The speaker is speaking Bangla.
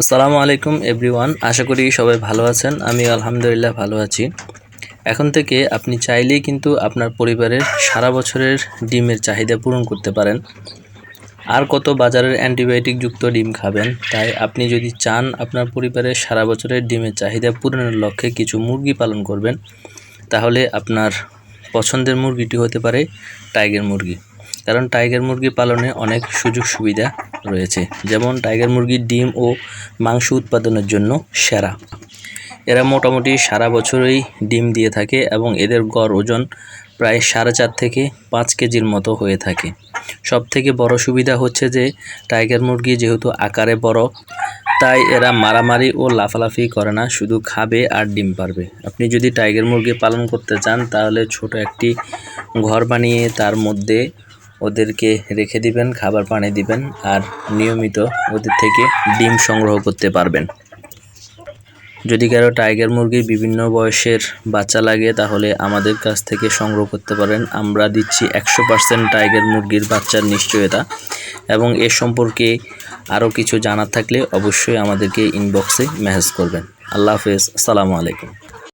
আসসালামু আলাইকুম, এভরিওয়ান। আশা করি সবাই ভালো আছেন। আমি আলহামদুলিল্লাহ ভালো আছি। এখন থেকে আপনি চাইলেই কিন্তু আপনার পরিবারের সারা বছরের ডিমের চাহিদা পূরণ করতে পারেন। আর কত বাজারের অ্যান্টিবায়োটিক যুক্ত ডিম খাবেন, তাই আপনি যদি চান আপনার পরিবারের সারা বছরের ডিমের চাহিদা পূরণের লক্ষ্যে কিছু মুরগি পালন করবেন, তাহলে আপনার পছন্দের মুরগিটি হতে পারে টাইগার মুরগি। কারণ টাইগার মুরগি পালনে অনেক সুযোগ সুবিধা রয়েছে, যেমন টাইগার মুরগির ডিম ও মাংস উৎপাদনের জন্য সেরা। এরা মোটামুটি সারা বছরই ডিম দিয়ে থাকে এবং এদের গড় ওজন প্রায় সাড়ে চার থেকে পাঁচ কেজির মতো হয়ে থাকে। সব থেকে বড় সুবিধা হচ্ছে যে, টাইগার মুরগি যেহেতু আকারে বড়, তাই এরা মারামারি ও লাফালাফি করে না, শুধু খাবে আর ডিম পারবে। আপনি যদি টাইগার মুরগি পালন করতে চান, তাহলে ছোট একটি ঘর বানিয়ে তার মধ্যে ওদেরকে রেখে দিবেন, খাবার, পানি দিবেন আর নিয়মিত ওদের থেকে ডিম সংগ্রহ করতে পারবেন। যদি কারও টাইগার মুরগির বিভিন্ন বয়সের বাচ্চা লাগে, তাহলে আমাদের কাছ থেকে সংগ্রহ করতে পারেন। আমরা দিচ্ছি একশো পার্সেন্ট টাইগার মুরগির বাচ্চার নিশ্চয়তা এবং এ সম্পর্কে আরও কিছু জানার থাকলে অবশ্যই আমাদেরকে ইনবক্সে মেসেজ করবেন। আল্লাহ হাফেজ। আসসালামু আলাইকুম।